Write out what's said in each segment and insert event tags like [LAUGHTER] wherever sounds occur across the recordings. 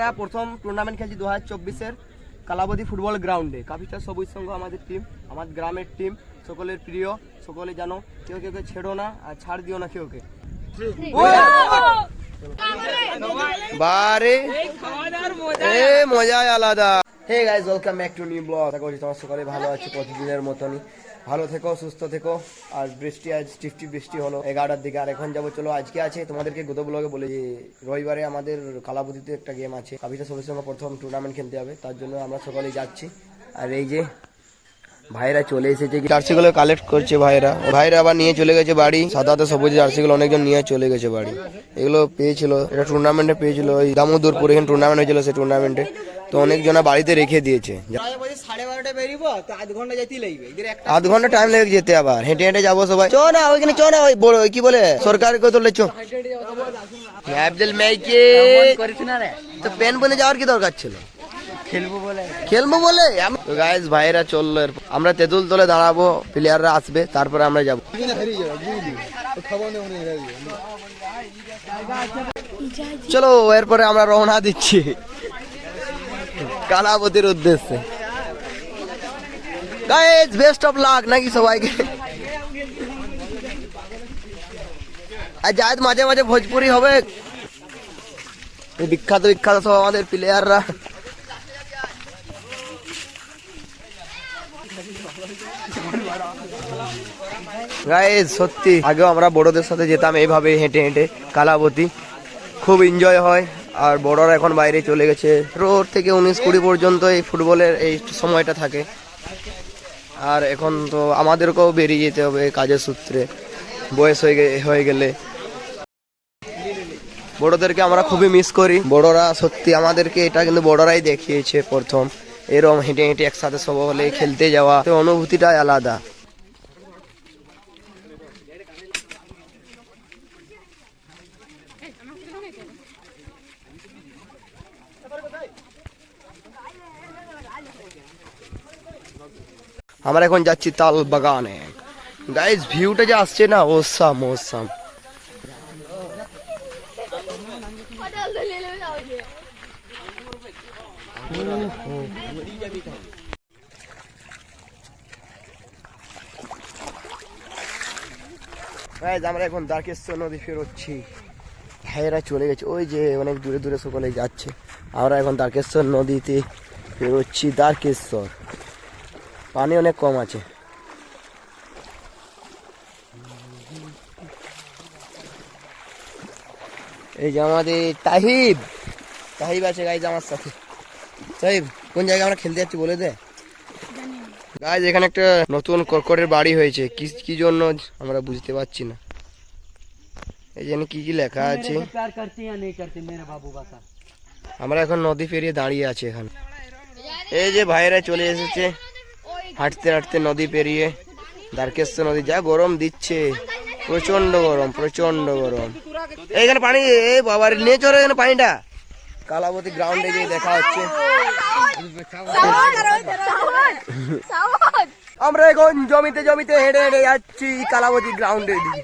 আমরা প্রথম টুর্নামেন্ট খেলছি দু হাজার চব্বিশের কালাবতী ফুটবল গ্রাউন্ডে কাপিটা সবুজ সংঘ আমাদের টিম আমার গ্রামের টিম সকলের প্রিয় সকলে জানো কেউ কেউ কেউ ছেড়ো না আর ছাড় দিও না কেউকে বারে। এ মজাই আলাদা। Hey guys welcome back to new blog আশা করছি তোমার সকালে ভালো আছো প্রতিদিনের মতনই। ভালো থেকো, সুস্থ থেকো। আর বৃষ্টি, আজ টিপটি বৃষ্টি হলো। এগারোটার দিকে আর এখন যাব। চলো, আজকে আছে। তোমাদেরকে গত ব্লগে বলে যে, রবিবারে আমাদের কালাবতীতে একটা গেম আছে। কাবিতা সবের সঙ্গে প্রথম টুর্নামেন্ট খেলতে হবে তার জন্য আমরা সকালে যাচ্ছি। আর এই যে ভাইরা চলে এসেছে। জার্সি গুলো কালেক্ট করছে ভাইরা ভাইরা আবার নিয়ে চলে গেছে বাড়ি। সাদা সাদা সবুজ জার্সি গুলো অনেকজন নিয়ে চলে গেছে বাড়ি। এগুলো পেয়েছিল, এটা টুর্নামেন্টে পেয়েছিল। ওই দামোদরপুর এখানে টুর্নামেন্ট হয়েছিল সেই টুর্নামেন্টে তো অনেকজনা বাড়িতে রেখে দিয়েছে। সাড়ে বারোটা বেরিব তো আধ ঘণ্টা যেতেই লাগবে। আধ ঘণ্টা টাইম লেগে যেতে আবার হেঁটে হেঁটে যাব সবাই। চো না ওইখানে চো না ওই বড় কি বলে সরকার কত চো। আব্দুল মেইকে করিস না রে। তো পেন বনে যাওয়ার কি দরকার ছিল? খেলব বলে। খেলব বলে? আমি- তো গাইস ভাইরা চলল এরপর। আমরা তেঁতুল তলে দাঁড়াবো প্লেয়াররা আসবে তারপরে আমরা যাব। চলো এরপরে আমরা রওনা দিচ্ছি। কালাবতীর উদ্দেশ্যে গাইস বেস্ট অফ লাক নাকি সবাইকে আর জায়দ মাঝে মাঝে ভোজপুরি হবে এই বিখ্যাত বিখ্যাত সব আমাদের প্লেয়াররা গাইজ সত্যি আগেও আমরা বড়দের সাথে যেতাম এইভাবে হেঁটে হেঁটে কালাবতী খুব এনজয় হয় আর বড়রা এখন বাইরে চলে গেছে। রোড থেকে উনিশ কুড়ি পর্যন্ত এই ফুটবলের এই সময়টা থাকে। আর এখন তো আমাদেরকেও বেরিয়ে যেতে হবে কাজের সূত্রে। বয়স হয়ে হয়ে গেলে। বড়দেরকে আমরা খুবই মিস করি। বড়রা সত্যি আমাদেরকে এটা কিন্তু বড়রাই দেখিয়েছে প্রথম। এরকম হেঁটে হেঁটে একসাথে সব হলে খেলতে যাওয়া। অনুভূতিটাই আলাদা। আমরা এখন যাচ্ছি তাল বাগানে। গাইজ ভিউটা যে আসছে না ওসাম ওসাম আমরা এখন দ্বারকেশ্বর নদী ফেরোচ্ছি। ভাইয়েরা চলে গেছে। ওই যে অনেক দূরে দূরে সকলে যাচ্ছে। আমরা এখন দ্বারকেশ্বর নদীতে ফেরোচ্ছি, দ্বারকেশ্বর। পানি অনেক কম আছে। এই যে আমাদের তাহিব। তাহিব আছে গাইজ আমার সাথে। তাহিব কোন জায়গায় আমরা খেলতে যাচ্ছি বলে দে। গাইজ এখানে একটা নতুন কর্কটের বাড়ি হয়েছে। কি কি জন্য আমরা বুঝতে পারছি না। এই জন্য কি কি লেখা আছে? আমরা এখন নদী পেরিয়ে দাঁড়িয়ে আছি এখানে। এই যে ভাইরা চলে এসেছে। হাঁটতে হাঁটতে নদী পেরিয়ে দ্বারকেশ্বর নদী যা গরম দিচ্ছে। প্রচণ্ড গরম প্রচণ্ড গরম। এইখানে পানি এ বাবার নিয়ে চলো এখানে পানিটা। কালাবতী গ্রাউন্ডে গিয়ে দেখা হচ্ছে। আমরা এখন জমিতে জমিতে হেঁটে হেঁটে যাচ্ছি কালাবতী গ্রাউন্ডে দিকে।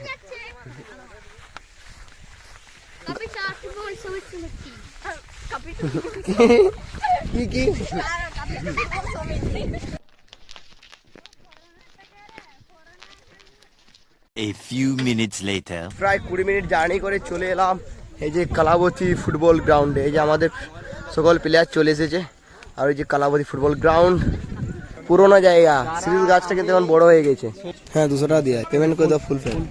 [LAUGHS] কি কি? A few minutes later. প্রায় কুড়ি মিনিট জার্নি করে চলে এলাম। এই যে কালাবতী ফুটবল গ্রাউন্ডে এই যে আমাদের সকল প্লেয়ার চলে এসেছে। আর ওই যে কালাবতী ফুটবল গ্রাউন্ড পুরোনো জায়গা। সিরিজ গাছটা কিন্তু এখন বড় হয়ে গেছে। হ্যাঁ দুশো টাকা দিয়ে। পেমেন্ট করে দাও ফুল পেমেন্ট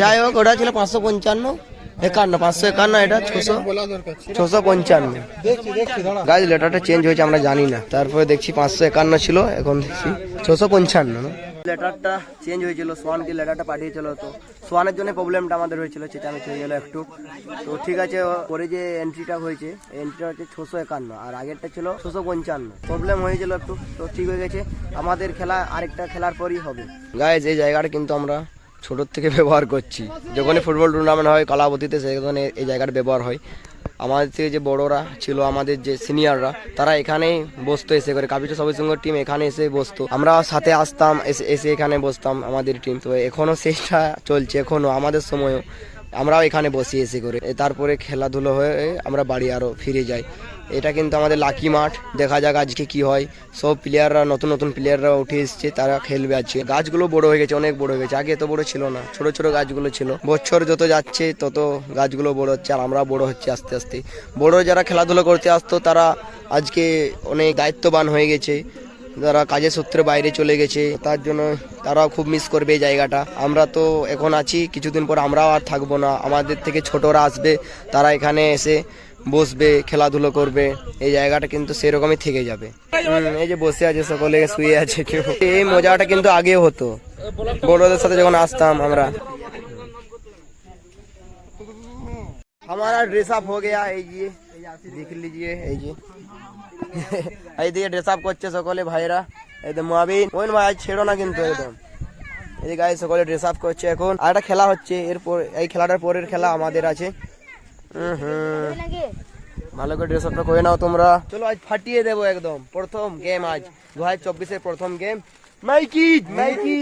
যাই হোক ওটা ছিল পাঁচশো পঞ্চান্ন একান্ন পাঁচশো একান্ন এটা ছশো ছশো পঞ্চান্ন। গাছ লেটারটা চেঞ্জ হয়েছে আমরা জানি না। তারপরে দেখছি পাঁচশো একান্ন ছিল এখন দেখছি ছশো পঞ্চান্ন না? লেটারটা চেঞ্জ হয়েছিল সোয়ানকে লেটারটা পাঠিয়েছিল তো। সোয়ানের জন্য প্রবলেমটা আমাদের হয়েছিল, সেটা আমি হয়ে গেল একটু। তো ঠিক আছে পরে যে এন্ট্রিটা হয়েছে এন্ট্রিটা হচ্ছে ছশো একান্ন, আর আগেরটা ছিল ছশো পঞ্চান্ন। প্রবলেম হয়েছিল একটু, তো ঠিক হয়ে গেছে। আমাদের খেলা আরেকটা খেলার পরই হবে। গাইজ এই জায়গাটা কিন্তু আমরা ছোটোর থেকে [LAUGHS] ব্যবহার করছি। যখনই ফুটবল টুর্নামেন্ট হয়, কালাবতীতে সেখানে এই জায়গাটা ব্যবহার হয়। আমাদের থেকে যে বড়রা ছিল, আমাদের যে সিনিয়ররা, তারা এখানেই বসতো এসে করে। কাপিটা সবাই সঙ্গে টিম এখানে এসে বসতো। আমরা সাথে আসতাম, এসে এসে এখানে বসতাম আমাদের টিম তো এখনও সেটা চলছে, এখনও আমাদের সময়ও। আমরাও এখানে বসি এসে করে। তারপরে খেলাধুলো হয়ে আমরা বাড়ি আরও ফিরে যাই। এটা কিন্তু আমাদের লাকি মাঠ। দেখা যাক আজকে কি হয়। সব প্লেয়াররা নতুন নতুন প্লেয়াররা উঠে এসছে, তারা খেলবে আজকে। গাছগুলো বড় হয়ে গেছে, অনেক বড় হয়ে গেছে। আগে এত বড় ছিল না, ছোট ছোট গাছগুলো ছিল। বছর যত যাচ্ছে, তত গাছগুলো বড় হচ্ছে, আর আমরা বড় হচ্ছে আস্তে আস্তে। বড় যারা খেলাধুলো করতে আসতো, তারা আজকে অনেক দায়িত্ববান হয়ে গেছে। যারা কাজের সূত্রে বাইরে চলে গেছে। তার জন্য তারাও খুব মিস করবে এই জায়গাটা। আমরা তো এখন আছি, কিছুদিন পর আমরাও আর থাকব না। আমাদের থেকে ছোটরা আসবে, তারা এখানে এসে বসবে খেলাধুলো করবে এই জায়গাটা কিন্তু সেরকমই থেকে যাবে হুম, এই যে বসে আছে সকলে শুয়ে আছে কেউ এই মজাটা কিন্তু আগেও হতো বড়দের সাথে যখন আসতাম আমরা हमारा ड्रेस अप हो गया এই যে দেখ লিজিয়ে এই যে এইদিকে ড্রেস আপ করছে সকলে ভাইরা একদম মাবিন ওই ভাই আজ ছেড়ো না কিন্তু একদম এদিকে গায়ে সকলে ড্রেস আপ করছে এখন আর একটা খেলা হচ্ছে এরপর এই খেলাটার পরের খেলা আমাদের আছে হুম হুম ভালো করে ড্রেস আপটা করে নাও তোমরা। চলো আজ ফাটিয়ে দেবো একদম। প্রথম গেম আজ। দু হাজার চব্বিশের প্রথম গেম মাইকি মাইকি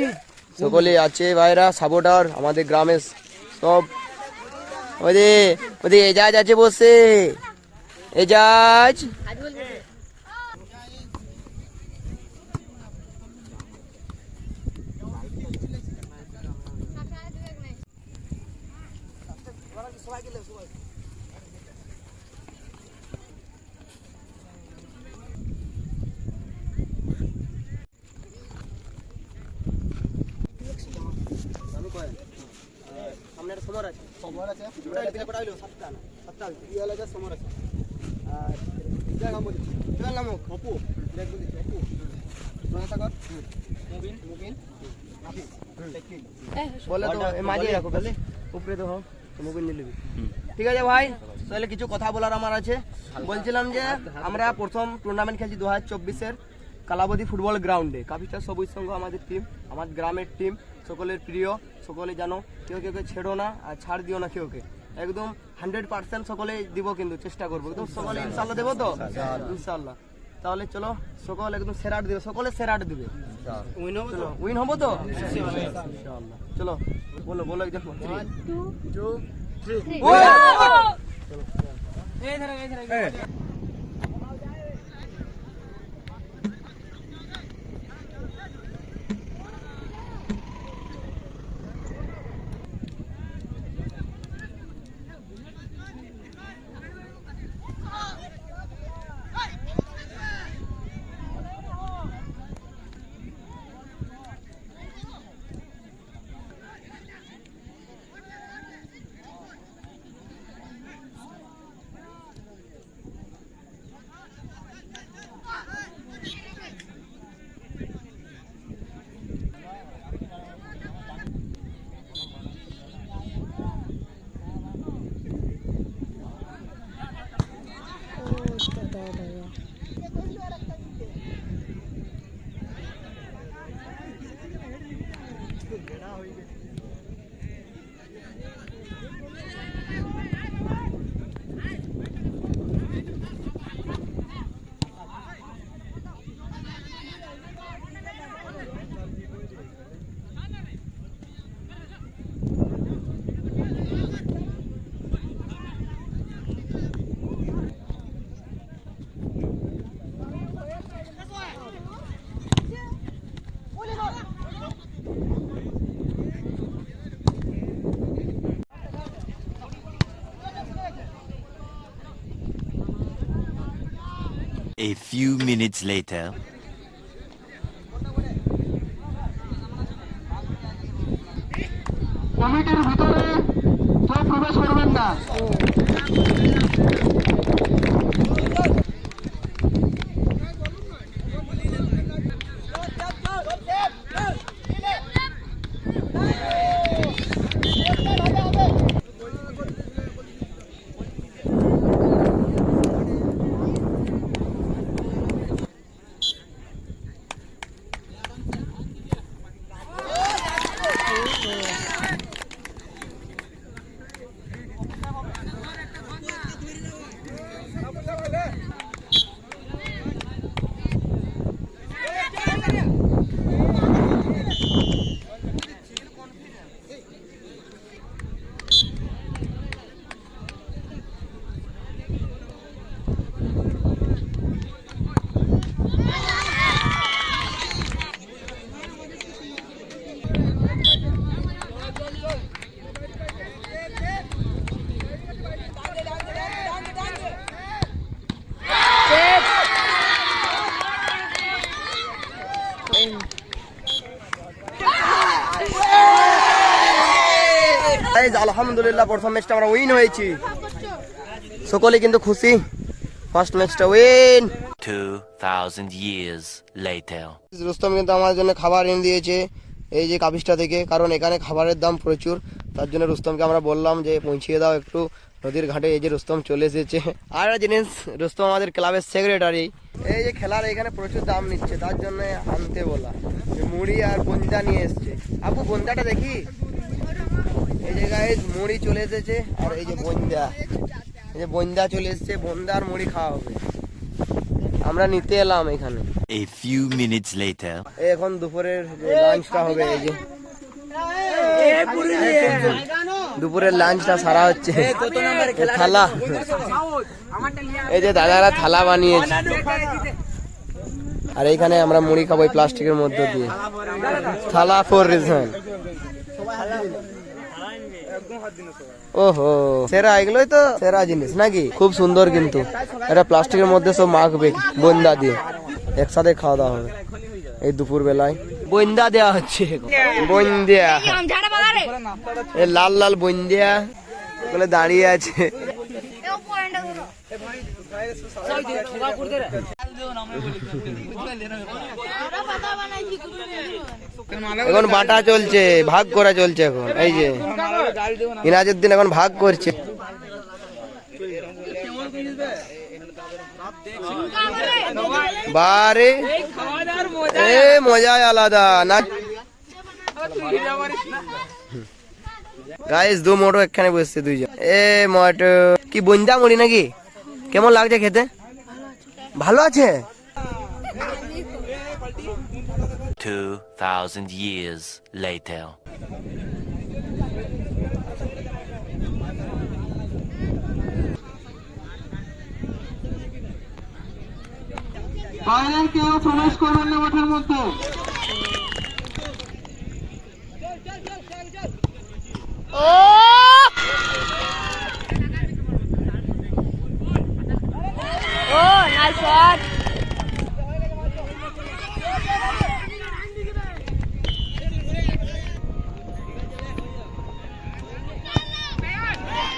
সকলে আছে ভাইরা সাপোর্টার আমাদের গ্রামে সব। ওদে ওদে এজাজ আছে বসে। এজাজ। বলে তো মাঝে রাখো উপরে তো মুবিন ঠিক আছে ভাই তাহলে কিছু কথা বলার আমার আছে। বলছিলাম যে আমরা প্রথম টুর্নামেন্ট খেলছি দু হাজার চব্বিশের কালাবতী ফুটবল গ্রাউন্ডে কাপিটা সবুজ সংঘ আমাদের টিম আমার গ্রামের টিম সকলের প্রিয় সকলে জানো কেউ কেউ কেউ ছেড়ো না আর ছাড় দিও না কেউকে। একদম হান্ড্রেড পার্সেন্ট সকলে দিব কিন্তু চেষ্টা করব। একদম সকলে ইনশাল্লাহ দেবো তো? ইনশাল্লাহ তাহলে চলো সকল একদম সেরাট দিবে সকলে সেরাট দিবে। উইন হব তো? উইন হব তো? ইনশাআল্লাহ। চলো বলো বলো একদম two three A few minutes later. কমিটির ভিতরে কেউ প্রবেশ করবেন না আলহামদুলিল্লাহ প্রথম ম্যাচটা আমরা উইন হয়েছি। সকলে কিন্তু খুশি। ফার্স্ট ম্যাচটা উইন 2,000 years later. রুস্তম কিন্তু আমার জন্য খাবার এনে দিয়েছে এই যে কাপিসটা থেকে। কারণ এখানে খাবারের দাম প্রচুর। তার জন্য রুস্তমকে আমরা বললাম যে পৌঁছিয়ে দাও একটু নদীর ঘাটে। এই যে রুস্তম চলে এসেছে। আর জিনিস রুস্তম আমাদের ক্লাবের সেক্রেটারি এই যে খেলার এখানে প্রচুর দাম নিচ্ছে তার জন্য আনতে বলা। যে মুড়ি আর বন্দা নিয়ে এসছে। আপু বন্দাটা দেখি? জায়গায় মুড়ি চলে এসেছে আর এই যে বন্দা। এই যে বন্দা চলে এসেছে বন্দা আর মুড়ি খাওয়া হবে। আমরা নিতে এলাম এখানে। A few later. এই এখন দুপুরের লাঞ্চটা হবে এই যে। দুপুরের লাঞ্চটা সারা হচ্ছে। এই থালা। এই যে দাদারা থালা বানিয়েছে। আর এইখানে আমরা মুড়ি খাব এই প্লাস্টিকের মধ্যে দিয়ে। থালা ফর রিজন ওহো, সেরা এগুলোই তো সেরা জিনিস নাকি? খুব সুন্দর কিন্তু। এটা প্লাস্টিকের মধ্যে সব মাখবে বন্দা দিয়ে। একসাথে খাওয়া দাওয়া হবে। এই দুপুর বেলায় বন্দা দেওয়া হচ্ছে। বন্দিয়া এই লাল লাল বন্দিয়া বলে দাঁড়িয়ে আছে। এখন বাটা চলছে, ভাগ করা চলছে এখন। এই যে। ইনাজুদ্দিন এখন ভাগ করছে। বারে। এ মজাই আলাদা না। গাইস দু মোটো এখানে বসছে দুইজন। এ মোটো কি বন্দা মুড়ি নাকি? কেমন লাগছে খেতে? ভালো আছে? 2,000 years later. বাইরের কেউ প্রবেশ করবেন না মাঠের মধ্যে। ও! নাইস শট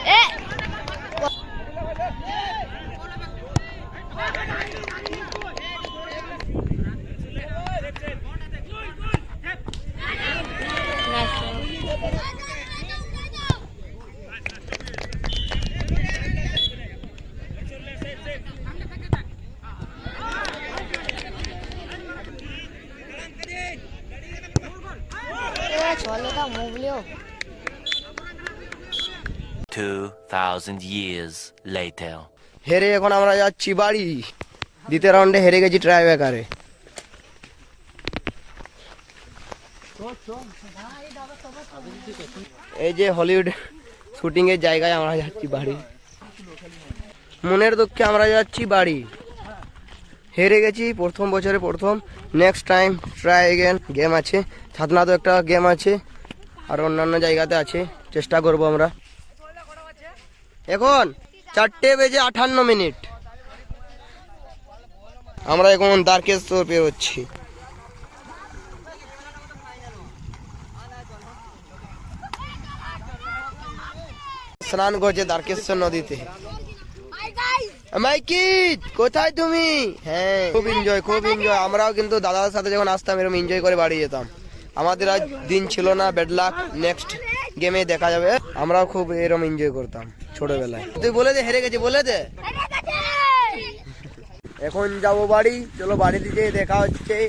এ চলে তা মুগলিও 2,000 years later. হেরে এখন আমরা যাচ্ছি বাড়ি। দ্বিতীয় রাউন্ডে হেরে গেছি ট্রাই ব্যাকারে এই যে হলিউড শুটিং এর জায়গায় আমরা যাচ্ছি বাড়ি। মনের দুঃখে আমরা যাচ্ছি বাড়ি। হেরে গেছি প্রথম বছরে প্রথম। Next time try again game আছে। ছাতনাতে একটা গেম আছে। আর অন্যান্য জায়গাতে আছে। চেষ্টা করব আমরা। এখন চারটে বেজে আঠান্ন মিনিট। আমরা এখন দ্বারকেশ্বর পেরোচ্ছি স্নান করছে দ্বারকেশ্বর নদীতে। মাইকিট কোথায় তুমি? হ্যাঁ খুব এনজয় খুব এনজয় আমরাও কিন্তু দাদার সাথে যখন আসতাম, এরকম এনজয় করে বাড়ি যেতাম। আমাদের আজ দিন ছিল না। ব্যাড লাক নেক্সট গেমে দেখা যাবে। আমরাও খুব এরম এনজয় করতাম ছোটবেলায়। তুই বলে দে হেরে গেছে বলে দে। এখন যাব বাড়ি চলো বাড়িতে যেয়ে দেখা হচ্ছে।